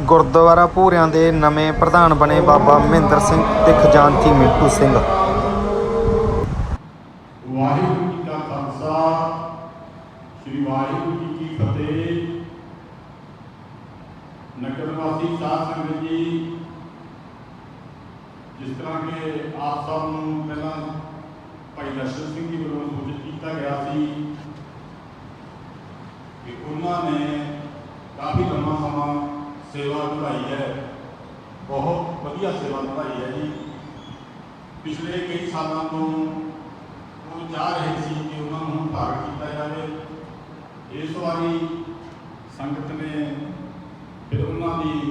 ਗੁਰਦੁਆਰਾ ਭੂਰਿਆਂ ਦੇ ਨਵੇਂ ਪ੍ਰਧਾਨ ਬਣੇ ਬਾਬਾ ਮਹਿੰਦਰ ਸਿੰਘ ਤੇ ਖਜ਼ਾਨਚੀ ਮਿੰਟੂ ਸਿੰਘ। ਵਾਹਿਗੁਰੂ ਜੀ ਕਾ ਖਾਲਸਾ ਸ੍ਰੀ ਵਾਹਿਗੁਰੂ ਜੀ ਕੀ ਫਤਿਹ ਨਗਰ ਵਾਸੀ ਸਾਧ ਸੰਗਤ ਜੀ ਜਿਸ ਤਰ੍ਹਾਂ ਕਿ ਆਪ ਸਭ ਨੂੰ ਪਹਿਲਾਂ ਭਾਈ ਦਰਸ਼ਨ ਸਿੰਘ ਜੀ ਵੱਲੋਂ ਸੂਚਿਤ ਕੀਤਾ ਗਿਆ ਸੀ ਕਿ ਉਹਨਾਂ ਨੇ ਕਾਫੀ ਲੰਮਾ ਸਮਾਂ ਸੇਵਾ ਨਿਭਾਈ ਹੈ। ਬਹੁਤ ਵਧੀਆ ਸੇਵਾ ਨਿਭਾਈ ਹੈ ਜੀ। ਪਿਛਲੇ ਕਈ ਸਾਲਾਂ ਤੋਂ ਉਹ ਚਾਹ ਰਹੇ ਸੀ ਕਿ ਉਹਨਾਂ ਨੂੰ ਭਾਗ ਕੀਤਾ ਜਾਵੇ। ਇਸ ਵਾਰੀ ਸੰਗਤ ਨੇ ਫਿਰ ਉਹਨਾਂ ਦੀ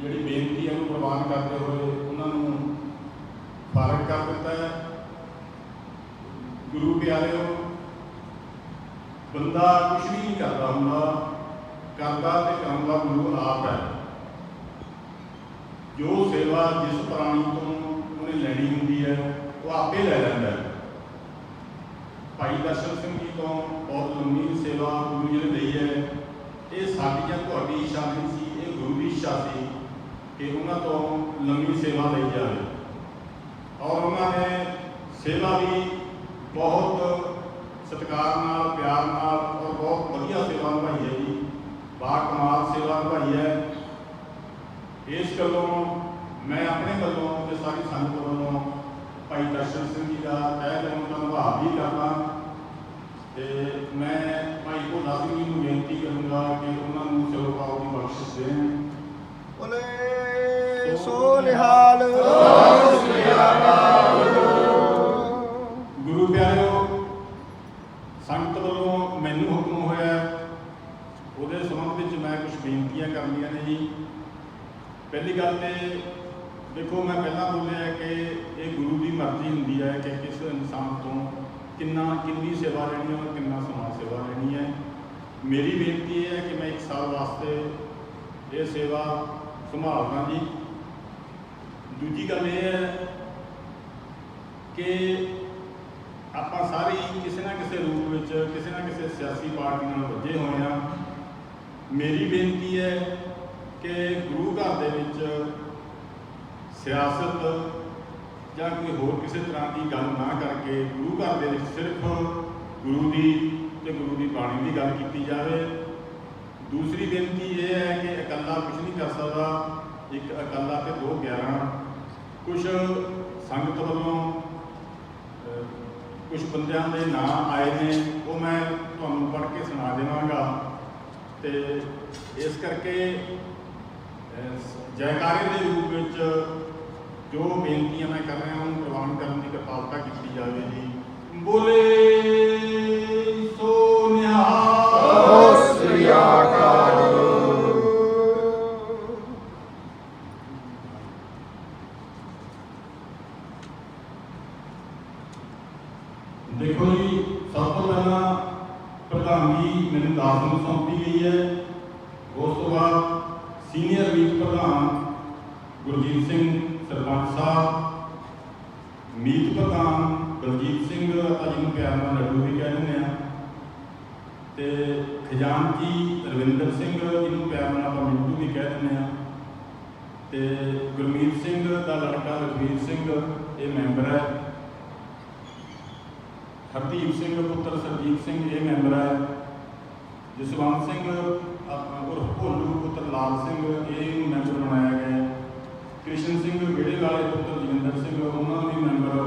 ਜਿਹੜੀ ਬੇਨਤੀ ਹੈ ਉਹਨੂੰ ਪ੍ਰਵਾਨ ਕਰਦੇ ਹੋਏ ਉਹਨਾਂ ਨੂੰ ਫਾਰਗ ਕਰ ਦਿੱਤਾ ਹੈ। ਗੁਰੂ ਪਿਆਰਿਓ, ਬੰਦਾ ਕੁਝ ਵੀ ਨਹੀਂ ਕਰਦਾ ਹੁੰਦਾ ਕਰਦਾ ਤੇ ਕਰਨ ਦਾ ਗੁਰੂ ਆਪ ਹੈ ਜੋ ਸੇਵਾ ਜਿਸ ਪ੍ਰਾਣੀ ਤੋਂ ਉਹਨੇ ਲੈਣੀ ਹੁੰਦੀ ਹੈ ਉਹ ਆਪੇ ਲੈ ਲੈਂਦਾ ਹੈ ਭਾਈ ਦਰਸ਼ਨ ਸਿੰਘ ਜੀ ਤੋਂ ਬਹੁਤ ਲੰਮੀ ਸੇਵਾ ਗੁਰੂ ਜੀ ਨੇ ਲਈ ਹੈ ਇਹ ਸਾਡੀ ਜਾਂ ਤੁਹਾਡੀ ਇੱਛਾ ਨਹੀਂ ਸੀ ਇਹ ਗੁਰੂ ਦੀ ਇੱਛਾ ਸੀ ਕਿ ਉਹਨਾਂ ਤੋਂ ਲੰਮੀ ਸੇਵਾ ਲਈ ਜਾਵੇ ਔਰ ਉਹਨਾਂ ਨੇ ਸੇਵਾ ਵੀ ਬਹੁਤ ਸਤਿਕਾਰ ਨਾਲ ਪਿਆਰ ਨਾਲ ਔਰ ਬਹੁਤ ਵਧੀਆ ਸੇਵਾ ਨਿਭਾਈ ਹੈ ਜੀ ਬਾ ਕਮਾਲ ਸੇਵਾ ਨਿਭਾਈ ਹੈ ਇਸ ਗੱਲੋਂ ਮੈਂ ਆਪਣੇ ਵੱਲੋਂ ਤੇ ਸਾਰੀ ਸੰਗਤ ਵੱਲੋਂ ਭਾਈ ਦਰਸ਼ਨ ਸਿੰਘ ਜੀ ਦਾ ਤਹਿ ਦਿਲੋਂ ਧੰਨਵਾਦ ਵੀ ਕਰਦਾ। ਤੇ ਮੈਂ ਭਾਈ ਭੋਲਾ ਸਿੰਘ ਜੀ ਨੂੰ ਬੇਨਤੀ ਕਰੂੰਗਾ ਕਿ ਉਹਨਾਂ ਨੂੰ ਸਿਰੋਂ ਪਾਉ ਦੀ ਬਖਸ਼ਿਸ਼ ਦੇਣ। ਬੋਲੇ ਸੋ ਨਿਹਾਲ ਗੁਰੂ ਪਿਆਰਿਓ ਸੰਗਤ ਵੱਲੋਂ ਮੈਨੂੰ ਹੁਕਮ ਹੋਇਆ ਉਹਦੇ ਸੰਬੰਧ ਵਿੱਚ ਮੈਂ ਕੁਝ ਬੇਨਤੀਆਂ ਕਰਨੀਆਂ ਨੇ ਜੀ। ਪਹਿਲੀ ਗੱਲ ਤੇ ਦੇਖੋ, ਮੈਂ ਪਹਿਲਾਂ ਬੋਲਿਆ ਕਿ ਇਹ ਗੁਰੂ ਦੀ ਮਰਜ਼ੀ ਹੁੰਦੀ ਹੈ ਕਿ ਕਿਸ ਇਨਸਾਨ ਤੋਂ ਕਿੰਨਾ, ਕਿੰਨੀ ਸੇਵਾ ਲੈਣੀ ਹੈ ਔਰ ਕਿੰਨਾ ਸਮਾਜ ਸੇਵਾ ਲੈਣੀ ਹੈ। ਮੇਰੀ ਬੇਨਤੀ ਇਹ ਹੈ ਕਿ ਮੈਂ ਇੱਕ ਸਾਲ ਵਾਸਤੇ ਇਹ ਸੇਵਾ ਸੰਭਾਲਦਾ ਜੀ। ਦੂਜੀ ਗੱਲ ਇਹ ਹੈ ਕਿ ਆਪਾਂ ਸਾਰੇ ਕਿਸੇ ਨਾ ਕਿਸੇ ਰੂਪ ਵਿੱਚ, ਕਿਸੇ ਨਾ ਕਿਸੇ ਸਿਆਸੀ ਪਾਰਟੀ ਨਾਲ ਵੱਜੇ ਹੋਏ ਆ ਮੇਰੀ ਬੇਨਤੀ ਹੈ ਕਿ ਗੁਰੂ ਘਰ ਦੇ ਵਿੱਚ ਸਿਆਸਤ ਜਾਂ ਕੋਈ ਹੋਰ ਕਿਸੇ ਤਰ੍ਹਾਂ ਦੀ ਗੱਲ ਨਾ ਕਰਕੇ ਗੁਰੂ ਘਰ ਦੇ ਵਿੱਚ ਸਿਰਫ ਗੁਰੂ ਦੀ ਤੇ ਗੁਰੂ ਦੀ ਬਾਣੀ ਦੀ ਗੱਲ ਕੀਤੀ ਜਾਵੇ। ਦੂਸਰੀ ਬੇਨਤੀ ਇਹ ਹੈ ਕਿ ਇਕੱਲਾ ਕੁਝ ਨਹੀਂ ਕਰ ਸਕਦਾ। ਇੱਕ ਇਕੱਲਾ ਤੇ ਦੋ 11 ਕੁਝ ਸੰਗਤ ਵੱਲੋਂ ਕੁਝ ਬੰਦਿਆਂ ਦੇ ਨਾਮ ਆਏ ਨੇ, ਉਹ ਮੈਂ ਤੁਹਾਨੂੰ ਪੜ੍ਹ ਕੇ ਸੁਣਾ ਦੇਵਾਂਗਾ। ਤੇ ਇਸ ਕਰਕੇ ਜੈਕਾਰੇ ਦੇ ਰੂਪ ਵਿੱਚ ਜੋ ਬੇਨਤੀਆਂ ਮੈਂ ਕਰ ਰਿਹਾ ਉਹਨੂੰ ਪ੍ਰਵਾਨ ਕਰਨ ਦੀ ਕਿਰਪਾਲਤਾ ਕੀਤੀ ਜਾਵੇ ਜੀ। ਬੋਲੇ ਸੋ ਨਿਹਾਲ। ਸਤਿ ਸ੍ਰੀ ਅਕਾਲ। ਦੇਖੋ ਜੀ ਸਭ ਤੋਂ ਪਹਿਲਾਂ ਪ੍ਰਧਾਨਗੀ ਮੈਨੂੰ ਦਾਸ ਨੂੰ ਸੌਂਪੀ ਗਈ ਹੈ। ਉਸ ਤੋਂ ਬਾਅਦ ਸੀਨੀਅਰ ਮੀਤ ਪ੍ਰਧਾਨ ਗੁਰਜੀਤ ਸਿੰਘ ਸਰਪੰਚ ਸਾਹਿਬ, ਮੀਤ ਪ੍ਰਧਾਨ ਬਲਜੀਤ ਸਿੰਘ ਆਪਾਂ ਜਿਹਨੂੰ ਪਿਆਰ ਨਾਲ ਲੱਡੂ ਵੀ ਕਹਿ ਦਿੰਦੇ ਆ। ਤੇ ਖਜ਼ਾਨਚੀ ਰਵਿੰਦਰ ਸਿੰਘ ਜਿਹਨੂੰ ਪਿਆਰ ਨਾਲ ਆਪਾਂ ਮਿੰਟੂ ਵੀ ਕਹਿ ਦਿੰਦੇ ਆ। ਤੇ ਗੁਰਮੀਤ ਸਿੰਘ ਦਾ ਲੜਕਾ ਲਖਵੀਰ ਸਿੰਘ, ਇਹ ਮੈਂਬਰ ਹੈ। ਹਰਦੀਪ ਸਿੰਘ, ਪੁੱਤਰ ਸਰਜੀਤ ਸਿੰਘ, ਇਹ ਮੈਂਬਰ ਹੈ। ਜਸਵੰਤ ਸਿੰਘ ਆਪਣਾ ਉਰਫ ਭੋਲੂ, ਪੁੱਤਰ ਲਾਲ ਸਿੰਘ, ਇਹ ਮੈਂਬਰ ਬਣਾਇਆ ਗਿਆ ਹੈ। ਕ੍ਰਿਸ਼ਨ ਸਿੰਘ ਵਿੜੇ ਵਾਲੇ ਪੁੱਤਰ ਜਗਿੰਦਰ ਸਿੰਘ ਉਹਨਾਂ ਨੂੰ ਮੈਂਬਰ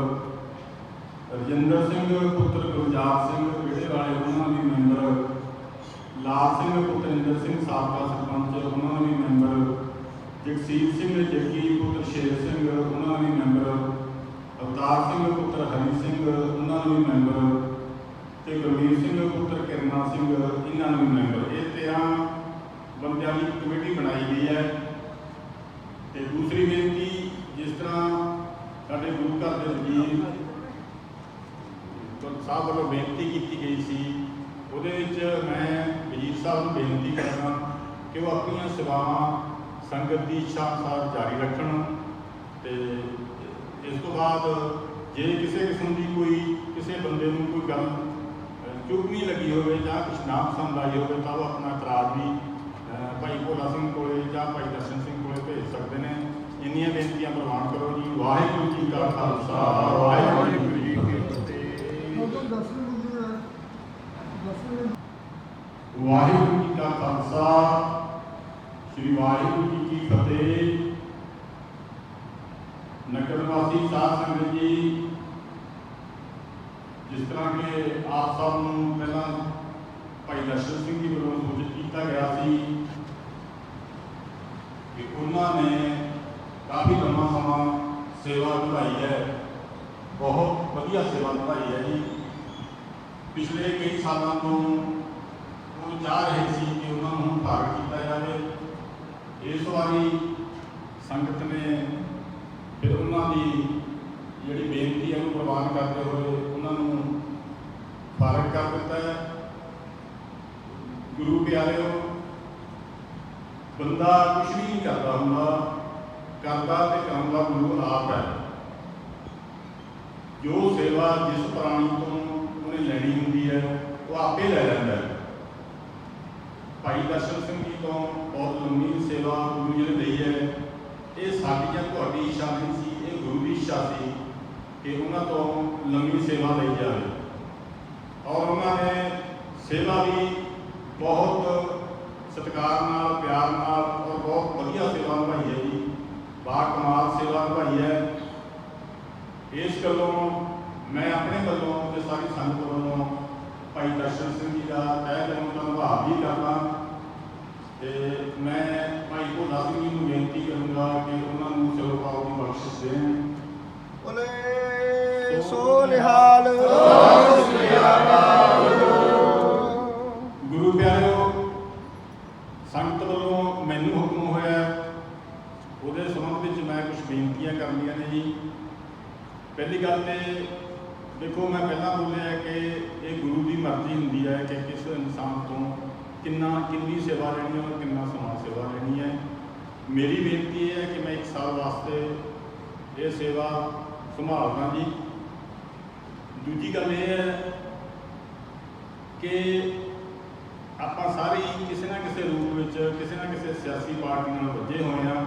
ਰਜਿੰਦਰ ਸਿੰਘ, ਪੁੱਤਰ ਗੁਰਜਾਤ ਸਿੰਘ ਵਿੜੇ ਵਾਲੇ ਉਹਨਾਂ ਨੂੰ ਮੈਂਬਰ ਲਾਲ ਸਿੰਘ ਪੁੱਤਰ ਇੰਦਰ ਸਿੰਘ ਸਾਬਕਾ ਸਰਪੰਚ ਉਹਨਾਂ ਨੂੰ ਮੈਂਬਰ ਜਗਸੀਰ ਸਿੰਘ, ਜੱਗੀ ਪੁੱਤਰ ਸ਼ੇਰ ਸਿੰਘ ਉਹਨਾਂ ਨੂੰ ਮੈਂਬਰ ਅਵਤਾਰ ਸਿੰਘ, ਪੁੱਤਰ ਹਰੀ ਸਿੰਘ ਉਹਨਾਂ ਨੂੰ ਮੈਂਬਰ ਤੇ ਗੁਰਵੀਰ ਸਿੰਘ, ਪੁੱਤਰ ਕਿਰਨਾ ਸਿੰਘ ਇਹਨਾਂ ਨੂੰ ਵੀ ਮੈਂਬਰ। ਇਹ 13 ਬੰਦਿਆਂ ਦੀ ਕਮੇਟੀ ਬਣਾਈ ਗਈ ਹੈ। ਤੇ ਦੂਸਰੀ ਬੇਨਤੀ, ਜਿਸ ਤਰ੍ਹਾਂ ਸਾਡੇ ਗੁਰੂ ਘਰ ਦੇ ਵਜ਼ੀਰ ਗੁਰ ਸਾਹਿਬ ਵੱਲੋਂ ਬੇਨਤੀ ਕੀਤੀ ਗਈ ਸੀ। ਉਹਦੇ ਵਿੱਚ ਮੈਂ ਵਜ਼ੀਰ ਸਾਹਿਬ ਨੂੰ ਬੇਨਤੀ ਕਰਦਾ ਕਿ ਉਹ ਆਪਣੀਆਂ ਸੇਵਾਵਾਂ ਸੰਗਤ ਦੀ ਇੱਛਾ ਅਨੁਸਾਰ ਜਾਰੀ ਰੱਖਣ ਤੇ ਇਸ ਤੋਂ ਬਾਅਦ ਜੇ ਕਿਸੇ ਕਿਸਮ ਦੀ ਕੋਈ ਕਿਸੇ ਬੰਦੇ ਨੂੰ ਕੋਈ ਗੱਲ ਅਹ, ਚੁੱਭਣੀ ਲੱਗੀ ਹੋਵੇ ਜਾਂ ਕੁਛ ਨਾ ਪਸੰਦ ਆਈ ਹੋਵੇ ਤਾਂ ਉਹ ਆਪਣਾ ਇਤਰਾਜ਼ ਵੀ ਭਾਈ ਭੋਲਾ ਸਿੰਘ ਕੋਲੇ ਜਾਂ ਭਾਈ ਦਰਸ਼ਨ ਸਿੰਘ ਕੋਲ ਭੇਜ ਸਕਦੇ ਨੇ। ਇੰਨੀਆਂ ਬੇਨਤੀਆਂ ਪ੍ਰਵਾਨ ਕਰੋ ਜੀ, ਵਾਹਿਗੁਰੂ ਜੀ ਕਾ ਖਾਲਸਾ, ਵਾਹਿਗੁਰੂ ਜੀ ਕੀ ਫਤਿਹ। ਵਾਹਿਗੁਰੂ ਜੀ ਕਾ ਖਾਲਸਾ, ਸ੍ਰੀ ਵਾਹਿਗੁਰੂ ਜੀ ਕੀ ਫਤਿਹ। ਨਗਰ ਵਾਸੀ ਸਾਧ ਸੰਗਤ ਜੀ, ਜਿਸ ਤਰ੍ਹਾਂ ਕਿ ਆਪ ਸਭ ਨੂੰ ਪਹਿਲਾਂ ਭਾਈ ਦਰਸ਼ਨ ਸਿੰਘ ਜੀ ਵੱਲੋਂ ਸੂਚਿਤ ਕੀਤਾ ਗਿਆ ਸੀ ਕਿ ਉਹਨਾਂ ਨੇ ਕਾਫੀ ਲੰਮਾ ਸਮਾਂ ਸੇਵਾ ਨਿਭਾਈ ਹੈ। ਬਹੁਤ ਵਧੀਆ ਸੇਵਾ ਨਿਭਾਈ ਹੈ ਜੀ। ਪਿਛਲੇ ਕਈ ਸਾਲਾਂ ਤੋਂ ਉਹ ਚਾਹ ਰਹੇ ਸੀ ਕਿ ਉਹਨਾਂ ਨੂੰ ਭਾਰਤ ਕੀਤਾ ਜਾਵੇ। ਇਸ ਵਾਰੀ ਸੰਗਤ ਨੇ ਫਿਰ ਉਹਨਾਂ ਦੀ ਜਿਹੜੀ ਬੇਨਤੀ ਹੈ ਉਹਨੂੰ ਪ੍ਰਵਾਨ ਕਰਦੇ ਹੋਏ ਉਹਨਾਂ ਨੂੰ ਫਾਰਗ ਕਰ ਦਿੱਤਾ ਹੈ। ਗੁਰੂ ਪਿਆਰਿਓ, ਬੰਦਾ ਕੁਛ ਵੀ ਨਹੀਂ ਕਰਦਾ ਹੁੰਦਾ। ਕਰਦਾ ਤੇ ਕਰਨ ਦਾ ਗੁਰੂ ਆਪ ਹੈ। ਜੋ ਸੇਵਾ ਜਿਸ ਪ੍ਰਾਣੀ ਤੋਂ ਉਹਨੇ ਲੈਣੀ ਹੁੰਦੀ ਹੈ, ਉਹ ਆਪੇ ਲੈ ਲੈਂਦਾ ਹੈ। ਭਾਈ ਦਰਸ਼ਨ ਸਿੰਘ ਜੀ ਤੋਂ ਬਹੁਤ ਲੰਮੀ ਸੇਵਾ ਗੁਰੂ ਜੀ ਨੇ ਲਈ ਹੈ। ਇਹ ਸਾਡੀ ਜਾਂ ਤੁਹਾਡੀ ਇੱਛਾ ਨਹੀਂ ਸੀ, ਇਹ ਗੁਰੂ ਦੀ ਇੱਛਾ ਸੀ ਕਿ ਉਹਨਾਂ ਤੋਂ ਲੰਮੀ ਸੇਵਾ ਲਈ ਜਾਵੇ। ਔਰ ਉਹਨਾਂ ਨੇ ਸੇਵਾ ਵੀ ਬਹੁਤ ਸਤਿਕਾਰ ਨਾਲ, ਪਿਆਰ ਨਾਲ ਔਰ ਬਹੁਤ ਵਧੀਆ ਸੇਵਾ ਨਿਭਾਈ ਹੈ ਜੀ। ਬਾ ਕਮਾਲ ਸੇਵਾ ਨਿਭਾਈ ਹੈ। ਇਸ ਗੱਲੋਂ, ਮੈਂ ਆਪਣੇ ਵੱਲੋਂ ਤੇ ਸਾਰੀ ਸੰਗਤ ਵੱਲੋਂ ਭਾਈ ਦਰਸ਼ਨ ਸਿੰਘ ਜੀ ਦਾ ਤਹਿ ਦਿਲੋਂ ਧੰਨਵਾਦ ਵੀ ਕਰਦਾ। ਤੇ ਮੈਂ ਭਾਈ ਭੋਲਾ ਸਿੰਘ ਜੀ ਨੂੰ ਬੇਨਤੀ ਕਰੂੰਗਾ ਕਿ ਉਹਨਾਂ ਨੂੰ ਚਲੋ ਪਾਉ ਦੀ ਬਖਸ਼ਿਸ਼ ਦੇਣ। ਬੋਲੇ ਸੋ ਨਿਹਾਲ ਪਹਿਲੀ ਗੱਲ ਤੇ ਦੇਖੋ, ਮੈਂ ਪਹਿਲਾਂ ਬੋਲਿਆ ਕਿ ਇਹ ਗੁਰੂ ਦੀ ਮਰਜ਼ੀ ਹੁੰਦੀ ਹੈ ਕਿ ਕਿਸ ਇਨਸਾਨ ਤੋਂ ਕਿੰਨਾ, ਕਿੰਨੀ ਸੇਵਾ ਲੈਣੀ ਹੈ ਔਰ ਕਿੰਨਾ ਸਮਾਜ ਸੇਵਾ ਲੈਣੀ ਹੈ। ਮੇਰੀ ਬੇਨਤੀ ਇਹ ਹੈ ਕਿ ਮੈਂ ਇੱਕ ਸਾਲ ਵਾਸਤੇ ਇਹ ਸੇਵਾ ਸੰਭਾਲਦਾ ਜੀ। ਦੂਜੀ ਗੱਲ ਇਹ ਹੈ ਕਿ ਆਪਾਂ ਸਾਰੇ ਕਿਸੇ ਨਾ ਕਿਸੇ ਰੂਪ ਵਿੱਚ, ਕਿਸੇ ਨਾ ਕਿਸੇ ਸਿਆਸੀ ਪਾਰਟੀ ਨਾਲ ਵੱਜੇ ਹੋਏ ਆ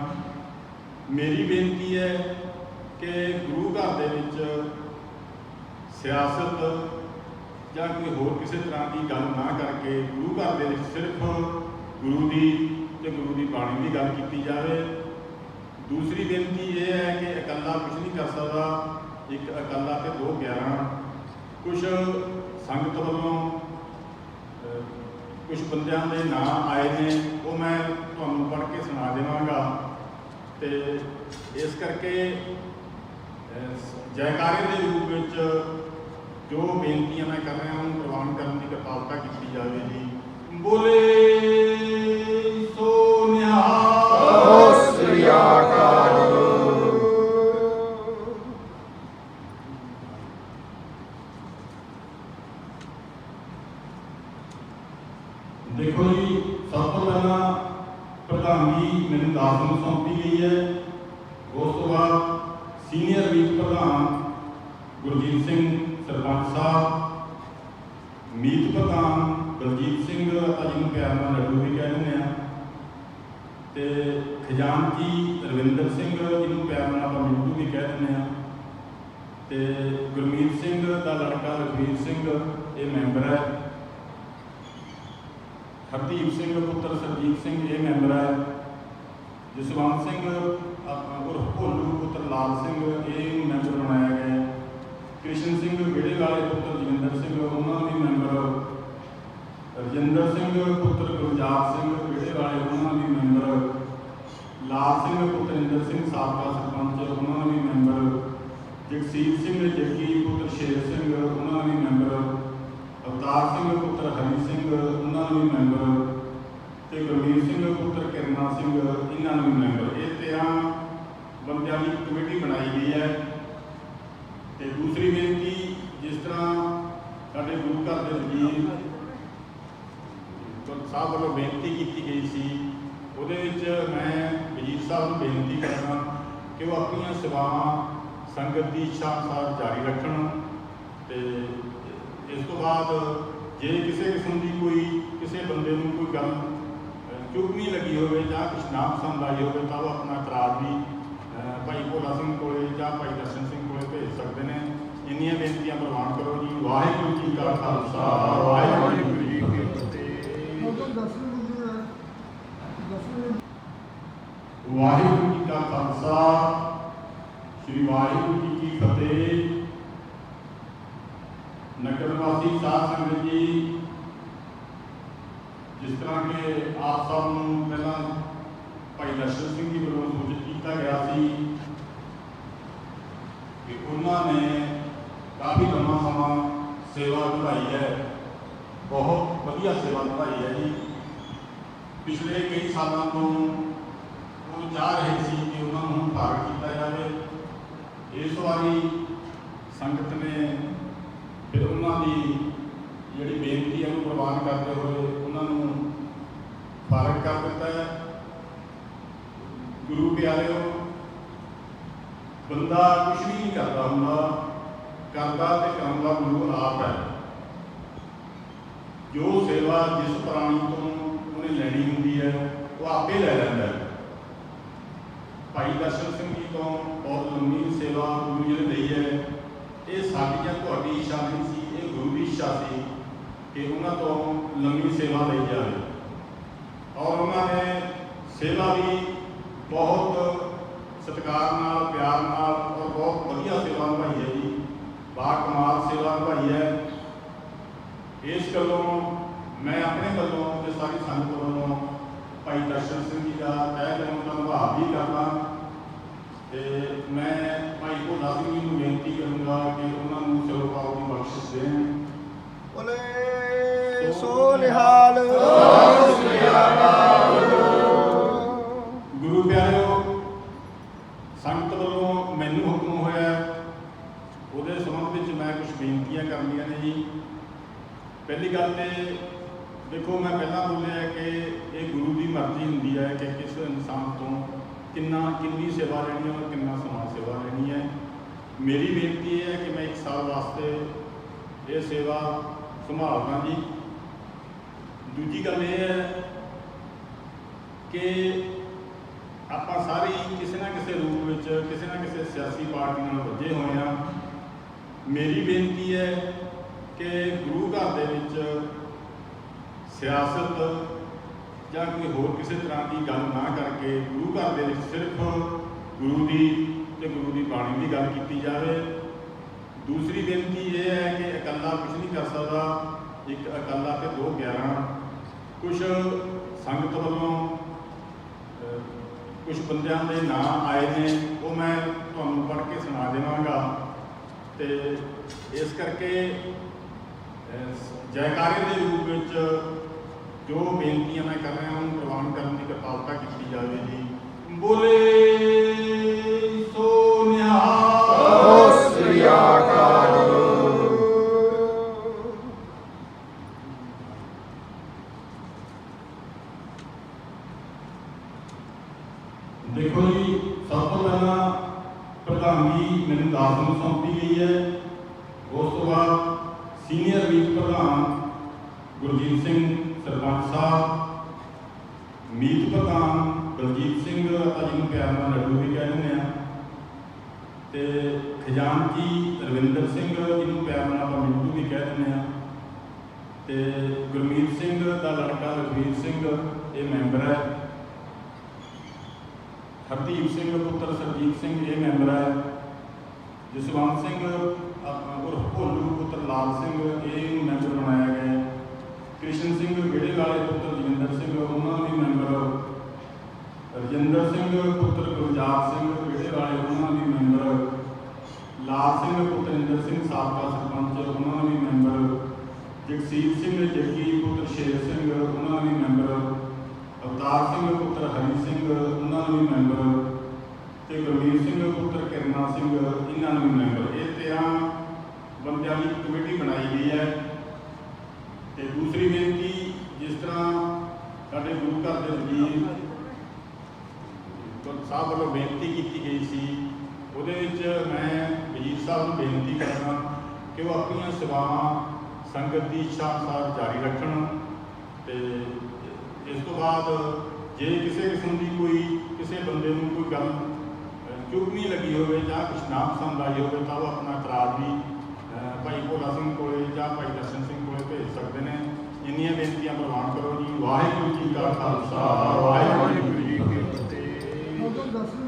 ਮੇਰੀ ਬੇਨਤੀ ਹੈ ਕਿ ਗੁਰੂ ਘਰ ਦੇ ਵਿੱਚ ਸਿਆਸਤ ਜਾਂ ਕੋਈ ਹੋਰ ਕਿਸੇ ਤਰ੍ਹਾਂ ਦੀ ਗੱਲ ਨਾ ਕਰਕੇ ਗੁਰੂ ਘਰ ਦੇ ਵਿੱਚ ਸਿਰਫ ਗੁਰੂ ਦੀ ਤੇ ਗੁਰੂ ਦੀ ਬਾਣੀ ਦੀ ਗੱਲ ਕੀਤੀ ਜਾਵੇ। ਦੂਸਰੀ ਬੇਨਤੀ ਇਹ ਹੈ ਕਿ ਇਕੱਲਾ ਕੁਝ ਨਹੀਂ ਕਰ ਸਕਦਾ। ਇੱਕ ਇਕੱਲਾ ਤੇ ਦੋ 11 ਕੁਝ ਸੰਗਤ ਵੱਲੋਂ ਕੁਝ ਬੰਦਿਆਂ ਦੇ ਨਾਂ ਆਏ ਨੇ, ਉਹ ਮੈਂ ਤੁਹਾਨੂੰ ਪੜ੍ਹ ਕੇ ਸੁਣਾ ਦੇਵਾਂਗਾ। ਤੇ ਇਸ ਕਰਕੇ ਜੈਕਾਰੇ ਦੇ ਰੂਪ ਵਿੱਚ ਜੋ ਬੇਨਤੀਆਂ ਮੈਂ ਕਰ ਰਿਹਾ ਉਹਨੂੰ ਪ੍ਰਵਾਨ ਕਰਨ ਦੀ ਕਿਰਪਾਲਤਾ ਕੀਤੀ ਜਾਵੇ ਜੀ। ਬੋਲੇ ਤੇ ਖਜ਼ਾਨਚੀ ਰਵਿੰਦਰ ਸਿੰਘ ਜਿਹਨੂੰ ਪਿਆਰ ਨਾਲ ਆਪਾਂ ਮਿੱਟੂ ਵੀ ਕਹਿ ਦਿੰਦੇ ਆ ਤੇ ਗੁਰਮੀਤ ਸਿੰਘ ਦਾ ਲੜਕਾ ਲਖਵੀਰ ਸਿੰਘ, ਇਹ ਮੈਂਬਰ ਹੈ। ਹਰਦੀਪ ਸਿੰਘ, ਪੁੱਤਰ ਸਰਜੀਤ ਸਿੰਘ, ਇਹ ਮੈਂਬਰ ਹੈ। ਜਸਵੰਤ ਸਿੰਘ ਆਪਣਾ ਉਰਫ ਭੋਲੂ, ਪੁੱਤਰ ਲਾਲ ਸਿੰਘ, ਇਹ ਮੈਂਬਰ ਬਣਾਇਆ ਗਿਆ ਹੈ। ਕ੍ਰਿਸ਼ਨ ਸਿੰਘ ਵਿੜੇ ਵਾਲੇ ਪੁੱਤਰ ਜਗਿੰਦਰ ਸਿੰਘ ਉਹਨਾਂ ਵੀ ਮੈਂਬਰ ਰਜਿੰਦਰ ਸਿੰਘ ਪੁੱਤਰ ਗੁਰਜਾਤ ਸਿੰਘ ਵਿੜੇ ਵਾਲੇ ਉਹਨਾਂ ਵੀ ਮੈਂਬਰ ਲਾਲ ਸਿੰਘ ਸਿੰਘ ਸਾਬਕਾ ਸਰਪੰਚ, ਉਹਨਾਂ ਵੀ ਮੈਂਬਰ, ਜਗਸੀਰ ਸਿੰਘ, ਜੱਗੀ ਪੁੱਤਰ ਸ਼ੇਰ ਸਿੰਘ, ਉਹਨਾਂ ਵੀ ਮੈਂਬਰ, ਅਵਤਾਰ ਸਿੰਘ ਪੁੱਤਰ ਹਰੀ ਸਿੰਘ, ਉਹਨਾਂ ਨੂੰ ਮੈਂਬਰ ਤੇ ਗੁਰਵੀਰ ਸਿੰਘ ਪੁੱਤਰ ਕਿਰਨਾ ਸਿੰਘ, ਇਹਨਾਂ ਨੂੰ ਵੀ ਮੈਂਬਰ। ਇਹ 13 ਬੰਦਿਆਂ ਦੀ ਕਮੇਟੀ ਬਣਾਈ ਗਈ ਹੈ। ਤੇ ਦੂਸਰੀ ਬੇਨਤੀ, ਜਿਸ ਤਰ੍ਹਾਂ ਸਾਡੇ ਗੁਰੂ ਘਰ ਦੇ ਵਜ਼ੀਰ ਸਾਹਿਬ ਵੱਲੋਂ ਬੇਨਤੀ ਕੀਤੀ ਗਈ ਸੀ ਉਹਦੇ ਵਿੱਚ ਮੈਂ ਵਜ਼ੀਰ ਸਾਹਿਬ ਨੂੰ ਬੇਨਤੀ ਕਰਦਾ ਕਿ ਉਹ ਆਪਣੀਆਂ ਸੇਵਾਵਾਂ ਸੰਗਤ ਦੀ ਇੱਛਾ ਅਨੁਸਾਰ ਜਾਰੀ ਰੱਖਣ ਤੇ ਇਸ ਤੋਂ ਬਾਅਦ ਜੇ ਕਿਸੇ ਕਿਸਮ ਦੀ ਕੋਈ ਕਿਸੇ ਬੰਦੇ ਨੂੰ ਕੋਈ ਗੱਲ ਨਹੀਂ ਲੱਗੀ ਹੋਵੇ ਜਾਂ ਕੁਛ ਨਾ ਪਸੰਦ ਆਈ ਹੋਵੇ ਤਾਂ ਉਹ ਆਪਣਾ ਇਤਰਾਜ਼ ਵੀ ਭਾਈ ਭੋਲਾ ਸਿੰਘ ਕੋਲੇ ਜਾਂ ਭਾਈ ਦਰਸ਼ਨ ਸਿੰਘ ਕੋਲੇ ਭੇਜ ਸਕਦੇ ਨੇ। ਇੰਨੀਆਂ ਬੇਨਤੀਆਂ ਪ੍ਰਵਾਨ ਕਰੋ ਜੀ। ਵਾਹਿਗੁਰੂ ਜੀ ਕਾ ਖਾਲਸਾ। ਵਾਹਿਗੁਰੂ ਜੀ ਕੀ ਫਤਿਹ ਉਦੋਂ ਦਸਵੇਂ ਗੁਰੂ ਹੈ ਦਸਵੇਂ ਵਾਹਿਗੁਰੂ ਜੀ ਕਾ ਖਾਲਸਾ ਸ੍ਰੀ ਵਾਹਿਗੁਰੂ ਜੀ ਕੀ ਫਤਿਹ ਨਗਰ ਵਾਸੀ ਸਾਧ ਸੰਗਤ ਜੀ ਜਿਸ ਤਰ੍ਹਾਂ ਕਿ ਆਪ ਸਭ ਨੂੰ ਪਹਿਲਾਂ ਭਾਈ ਦਰਸ਼ਨ ਸਿੰਘ ਜੀ ਵੱਲੋਂ ਸੂਚਿਤ ਕੀਤਾ ਗਿਆ ਸੀ ਕਿ ਉਹਨਾਂ ਨੇ ਕਾਫੀ ਲੰਮਾ ਸਮਾਂ ਸੇਵਾ ਨਿਭਾਈ ਹੈ ਬਹੁਤ ਵਧੀਆ ਸੇਵਾ ਨਿਭਾਈ ਹੈ ਜੀ ਪਿਛਲੇ ਕਈ ਸਾਲਾਂ ਤੋਂ ਉਹ ਚਾਹ ਰਹੇ ਸੀ ਕਿ ਉਹਨਾਂ ਨੂੰ ਭਾਗ ਕੀਤਾ ਜਾਵੇ। ਇਸ ਵਾਰੀ ਸੰਗਤ ਨੇ ਫਿਰ ਉਹਨਾਂ ਦੀ ਜਿਹੜੀ ਬੇਨਤੀ ਹੈ ਉਹ ਪ੍ਰਵਾਨ ਕਰਦੇ ਹੋਏ ਉਹਨਾਂ ਨੂੰ ਫਾਰਗ ਕਰ ਦਿੱਤਾ ਹੈ। ਗੁਰੂ ਪਿਆਰਿਓ, ਬੰਦਾ ਕੁਝ ਵੀ ਨਹੀਂ ਕਰਦਾ ਹੁੰਦਾ, ਕਰਦਾ ਤੇ ਕਰਨ ਦਾ ਗੁਰੂ ਆਪ ਹੈ। ਜੋ ਸੇਵਾ ਜਿਸ ਪ੍ਰਾਣੀ ਤੋਂ ਉਹਨੇ ਲੈਣੀ ਹੁੰਦੀ ਹੈ, ਉਹ ਆਪੇ ਲੈ ਲੈਂਦਾ ਹੈ। ਭਾਈ ਦਰਸ਼ਨ ਸਿੰਘ ਜੀ ਤੋਂ ਬਹੁਤ ਲੰਮੀ ਸੇਵਾ ਗੁਰੂ ਜੀ ਨੇ ਲਈ ਹੈ। ਇਹ ਸਾਡੀ ਜਾਂ ਤੁਹਾਡੀ ਇੱਛਾ ਨਹੀਂ ਸੀ, ਇਹ ਗੁਰੂ ਦੀ ਇੱਛਾ ਸੀ ਕਿ ਉਹਨਾਂ ਤੋਂ ਲੰਮੀ ਸੇਵਾ ਲਈ ਜਾਵੇ। ਔਰ ਉਹਨਾਂ ਨੇ ਸੇਵਾ ਵੀ ਬਹੁਤ ਸਤਿਕਾਰ ਨਾਲ, ਪਿਆਰ ਨਾਲ ਔਰ ਬਹੁਤ ਵਧੀਆ ਸੇਵਾ ਨਿਭਾਈ ਹੈ ਜੀ। ਬਾ ਕਮਾਲ ਸੇਵਾ ਨਿਭਾਈ ਹੈ। ਇਸ ਗੱਲੋਂ ਮੈਂ ਆਪਣੇ ਵੱਲੋਂ ਤੇ ਸਾਰੀ ਸੰਗਤ ਵੱਲੋਂ ਭਾਈ ਦਰਸ਼ਨ ਸਿੰਘ ਜੀ ਦਾ ਤਹਿ ਦਿਲੋਂ ਧੰਨਵਾਦ ਵੀ ਕਰਦਾ ਤੇ ਮੈਂ ਭਾਈ ਭੋਲਾ ਸਿੰਘ ਜੀ ਨੂੰ ਬੇਨਤੀ ਕਰੂੰਗਾ ਕਿ ਉਹਨਾਂ ਨੂੰ ਸਿਰੋਪਾਉ ਦੀ ਬਖਸ਼ਿਸ਼ ਦੇਣ। ਬੋਲੇ ਸੋ ਨਿਹਾਲ ਗੁਰੂ ਪਿਆਰਿਓ ਸੰਗਤ ਵੱਲੋਂ ਮੈਨੂੰ ਹੁਕਮ ਹੋਇਆ ਉਹਦੇ ਸੰਬੰਧ ਵਿੱਚ ਮੈਂ ਕੁਝ ਬੇਨਤੀਆਂ ਕਰਨੀਆਂ ਨੇ ਜੀ। ਪਹਿਲੀ ਗੱਲ ਤੇ ਦੇਖੋ ਮੈਂ ਪਹਿਲਾਂ ਬੋਲਿਆ ਕਿ ਇਹ ਗੁਰੂ ਦੀ ਮਰਜ਼ੀ ਹੁੰਦੀ ਹੈ ਕਿ ਕਿਸ ਇਨਸਾਨ ਤੋਂ ਕਿੰਨਾ, ਕਿੰਨੀ ਸੇਵਾ ਲੈਣੀ ਹੈ ਔਰ ਕਿੰਨਾ ਸਮਾਂ ਸੇਵਾ ਲੈਣੀ ਹੈ। ਮੇਰੀ ਬੇਨਤੀ ਇਹ ਹੈ ਕਿ ਮੈਂ ਇੱਕ ਸਾਲ ਵਾਸਤੇ ਇਹ ਸੇਵਾ ਸੰਭਾਲਦਾ ਜੀ। ਦੂਜੀ ਗੱਲ ਇਹ ਹੈ ਕਿ ਆਪਾਂ ਸਾਰੇ ਕਿਸੇ ਨਾ ਕਿਸੇ ਰੂਪ ਵਿੱਚ, ਕਿਸੇ ਨਾ ਕਿਸੇ ਸਿਆਸੀ ਪਾਰਟੀ ਨਾਲ ਵੱਜੇ ਹੋਏ ਆ ਮੇਰੀ ਬੇਨਤੀ ਹੈ ਕਿ ਗੁਰੂ ਘਰ ਦੇ ਵਿੱਚ ਸਿਆਸਤ ਜਾਂ ਕੋਈ ਹੋਰ ਕਿਸੇ ਤਰ੍ਹਾਂ ਦੀ ਗੱਲ ਨਾ ਕਰਕੇ ਗੁਰੂ ਘਰ ਦੇ ਵਿੱਚ ਸਿਰਫ ਗੁਰੂ ਦੀ ਤੇ ਗੁਰੂ ਦੀ ਬਾਣੀ ਦੀ ਗੱਲ ਕੀਤੀ ਜਾਵੇ। ਦੂਸਰੀ ਬੇਨਤੀ ਇਹ ਹੈ ਕਿ ਇਕੱਲਾ ਕੁਝ ਨਹੀਂ ਕਰ ਸਕਦਾ। ਇੱਕ ਇਕੱਲਾ ਤੇ ਦੋ 11 ਕੁਝ ਸੰਗਤ ਵੱਲੋਂ ਕੁਝ ਬੰਦਿਆਂ ਦੇ ਨਾਮ ਆਏ ਨੇ, ਉਹ ਮੈਂ ਤੁਹਾਨੂੰ ਪੜ੍ਹ ਕੇ ਸੁਣਾ ਦੇਵਾਂਗਾ। ਤੇ ਇਸ ਕਰਕੇ ਜੈਕਾਰੇ ਦੇ ਰੂਪ ਵਿੱਚ ਜੋ ਬੇਨਤੀਆਂ ਮੈਂ ਕਰ ਰਿਹਾ ਉਹਨੂੰ ਪ੍ਰਵਾਨ ਕਰਨ ਦੀ ਕਿਰਪਾਲਤਾ ਕੀਤੀ ਜਾਵੇ ਜੀ। ਬੋਲੇ ਸੋ ਨਿਹਾਲ। ਸਤਿ ਸ੍ਰੀ ਅਕਾਲ। ਦੇਖੋ ਜੀ ਸਭ ਤੋਂ ਪਹਿਲਾਂ ਪ੍ਰਧਾਨਗੀ ਮੈਨੂੰ ਦਾਸ ਨੂੰ ਸੌਂਪੀ ਗਈ ਹੈ। ਉਸ ਤੋਂ ਬਾਅਦ ਸੀਨੀਅਰ ਵੀਪ ਪ੍ਰਧਾਨ ਗੁਰਜੀਤ ਸਿੰਘ ਸਰਪੰਚ ਸਾਹਿਬ, ਮੀਤ ਪ੍ਰਧਾਨ ਬਲਜੀਤ ਸਿੰਘ ਆਪਾਂ ਜਿਹਨੂੰ ਪਿਆਰ ਨਾਲ ਲੱਡੂ ਵੀ ਕਹਿ ਦਿੰਦੇ ਆ। ਤੇ ਖਜ਼ਾਨਚੀ ਰਵਿੰਦਰ ਸਿੰਘ ਜਿਹਨੂੰ ਪਿਆਰ ਨਾਲ ਆਪਾਂ ਮਿੰਟੂ ਵੀ ਕਹਿ ਦਿੰਦੇ ਆ। ਤੇ ਗੁਰਮੀਤ ਸਿੰਘ ਦਾ ਲੜਕਾ ਲਖਵੀਰ ਸਿੰਘ, ਇਹ ਮੈਂਬਰ ਹੈ। ਹਰਦੀਪ ਸਿੰਘ, ਪੁੱਤਰ ਸਰਜੀਤ ਸਿੰਘ, ਇਹ ਮੈਂਬਰ ਹੈ। ਜਸਵੰਤ ਸਿੰਘ ਆਪਣਾ ਉਰਫ ਭੋਲੂ, ਪੁੱਤਰ ਲਾਲ ਸਿੰਘ, ਇਹ ਮੈਂਬਰ ਬਣਾਇਆ ਕ੍ਰਿਸ਼ਨ ਸਿੰਘ ਵਿੜੇ ਵਾਲੇ ਪੁੱਤਰ ਜਗਿੰਦਰ ਸਿੰਘ, ਉਹਨਾਂ ਦੀ ਮੈਂਬਰ ਰਜਿੰਦਰ ਸਿੰਘ, ਪੁੱਤਰ ਗੁਰਜਾਤ ਸਿੰਘ ਵਿੜੇ ਵਾਲੇ, ਉਹਨਾਂ ਦੀ ਮੈਂਬਰ ਲਾਲ ਸਿੰਘ ਪੁੱਤਰ ਇੰਦਰ ਸਿੰਘ ਸਾਬਕਾ ਸਰਪੰਚ, ਉਹਨਾਂ ਦੀ ਮੈਂਬਰ ਜਗਸੀਰ ਸਿੰਘ, ਜੱਗੀ, ਪੁੱਤਰ ਸ਼ੇਰ ਸਿੰਘ, ਉਹਨਾਂ ਦੀ ਮੈਂਬਰ ਅਵਤਾਰ ਸਿੰਘ, ਪੁੱਤਰ ਹਰੀ ਸਿੰਘ, ਉਹਨਾਂ ਨੂੰ ਮੈਂਬਰ ਤੇ ਗੁਰਮੀਤ ਸਿੰਘ, ਪੁੱਤਰ ਕਿਰਨਾ ਸਿੰਘ, ਇਹਨਾਂ ਨੂੰ ਵੀ ਮੈਂਬਰ ਇਹ 13 ਬੰਦਿਆਂ ਦੀ ਕਮੇਟੀ ਬਣਾਈ ਗਈ ਹੈ। ਤੇ ਦੂਸਰੀ ਬੇਨਤੀ ਜਿਸ ਤਰ੍ਹਾਂ ਸਾਡੇ ਗੁਰੂ ਘਰ ਦੇ ਵਜ਼ੀਰ ਸਾਹਿਬ ਵੱਲੋਂ ਬੇਨਤੀ ਕੀਤੀ ਗਈ ਸੀ ਉਹਦੇ ਵਿੱਚ ਮੈਂ ਵਜ਼ੀਰ ਸਾਹਿਬ ਨੂੰ ਬੇਨਤੀ ਕਰਦਾ ਕਿ ਉਹ ਆਪਣੀਆਂ ਸੇਵਾਵਾਂ ਸੰਗਤ ਦੀ ਇੱਛਾ ਅਨੁਸਾਰ ਜਾਰੀ ਰੱਖਣ ਤੇ ਇਸ ਤੋਂ ਬਾਅਦ ਜੇ ਕਿਸੇ ਕਿਸਮ ਦੀ ਕੋਈ ਕਿਸੇ ਬੰਦੇ ਨੂੰ ਕੋਈ ਗੱਲ ਅਹ, ਚੁਗਮੀ ਲੱਗੀ ਹੋਵੇ ਜਾਂ ਕੁਛ ਨਾ ਪਸੰਦ ਆਈ ਹੋਵੇ ਤਾਂ ਉਹ ਆਪਣਾ ਇਤਰਾਜ਼ ਵੀ ਭਾਈ ਭੋਲਾ ਸਿੰਘ ਕੋਲੇ ਜਾਂ ਭਾਈ ਦਰਸ਼ਨ ਸਿੰਘ ਕੋਲੇ ਨੇ। ਇੰਨੀਆਂ ਬੇਨਤੀਆਂ ਪ੍ਰਵਾਨ ਕਰੋ ਜੀ। ਵਾਹਿਗੁਰੂ ਜੀ ਕਾ ਖਾਲਸਾ, ਵਾਹਿਗੁਰੂ ਜੀ ਕੀ ਫਤਿਹ।